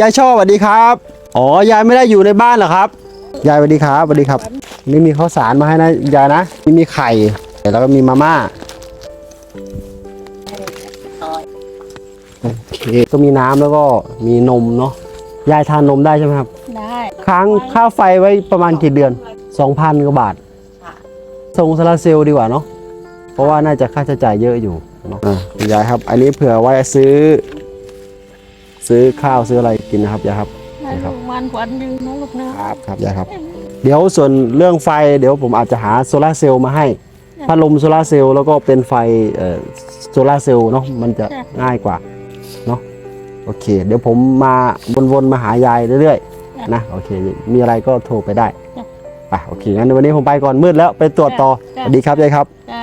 ยายชอบสวัสดีครับ อ๋อยายไม่ได้อยู่ในบ้านเหรอครับ ยายสวัสดีครับสวัสดีครับ นี่มีข้าวสารมาให้นะยายนะนี่มีไข่แล้วก็มีมาม่าโอเคก็มีน้ำแล้วก็มีนมเนาะยายทานนมได้ใช่ไหมครับ ได้ค้างค่าไฟไว้ประมาณกี่เดือน2,000กว่าบาทค่ะส่งโซลาร์เซลล์ดีกว่าเนาะเพราะว่าน่าจะค่าใช้จ่ายเยอะอยู่เนาะอะคุณยายครับ อันนี้เผื่อไว้ซื้อ ซื้อข้าวซื้ออะไรกินนะครับยายครับให้ลูกมันวันหนึ่งนะลูกนะครับครับยายครับ เดี๋ยวส่วนเรื่องไฟเดี๋ยวผมอาจจะหาโซลาร์เซลล์มาให้พัดลมโซลาร์เซลล์แล้วก็เป็นไฟเอ่อโซลาร์เซลล์เนาะมันจะง่ายกว่าเนาะโอเค เดี๋ยวผมมาวนๆมาหายายเรื่อยๆนะโอเค มีอะไรก็โทรไปได้ไปโอเคงั้นวันนี้ผมไปก่อนมืดแล้วไปตรวจต่อสวัสดีครับยายครับจ้า